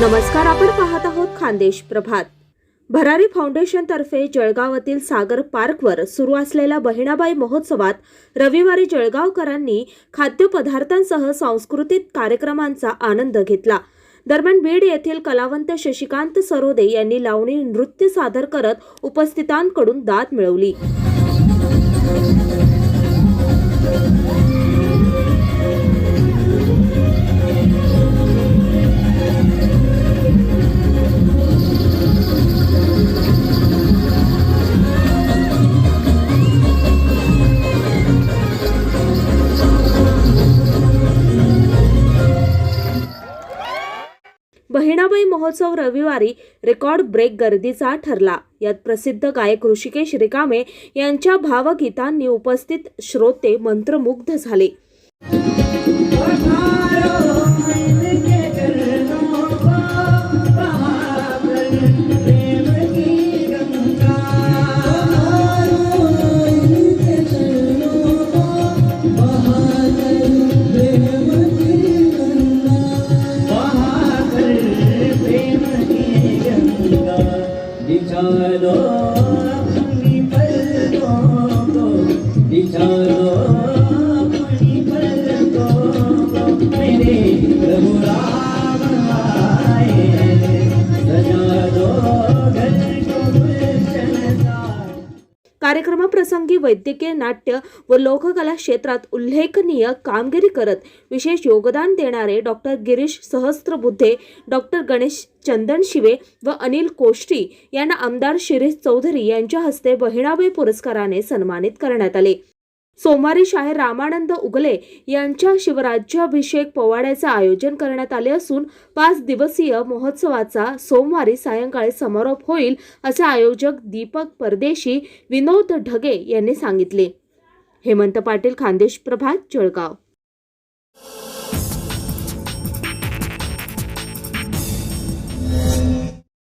नमस्कार आपण पाहत आहोत खानदेश प्रभात. भरारी फाउंडेशन तर्फे जळगावातील सागर पार्कवर सुरू असलेल्या बहिणाबाई महोत्सवात रविवारी जळगावकरांनी खाद्यपदार्थांसह सांस्कृतिक कार्यक्रमांचा आनंद घेतला. दरम्यान बीड येथील कलावंत शशिकांत सरोदे यांनी लावणी नृत्य सादर करत उपस्थितांकडून दाद मिळवली. बहिणाबाई महोत्सव रविवारी रेकॉर्ड ब्रेक गर्दीचा ठरला. यात प्रसिद्ध गायक ऋषिकेश रिकामे यांच्या भावगीतांनी उपस्थित श्रोते मंत्रमुग्ध झाले. জানো कार्यक्रमाप्रसंगी वैद्यकीय नाट्य व लोककला क्षेत्रात उल्लेखनीय कामगिरी करत विशेष योगदान देणारे डॉक्टर गिरीश सहस्त्रबुद्धे डॉक्टर गणेश चंदन शिवे व अनिल कोष्टी यांना आमदार शिरीष चौधरी यांच्या हस्ते बहिणाबाई पुरस्काराने सन्मानित करण्यात आले. सोमवारी शाहीर रामानंद उगले यांच्या शिवराज्याभिषेक पोवाड्याचे आयोजन करण्यात आले असून पाच दिवसीय महोत्सवाचा सोमवारी सायंकाळी समारोप होईल असे आयोजक दीपक परदेशी विनोद ढगे यांनी सांगितले. हेमंत पाटील खानदेश प्रभात जळगाव.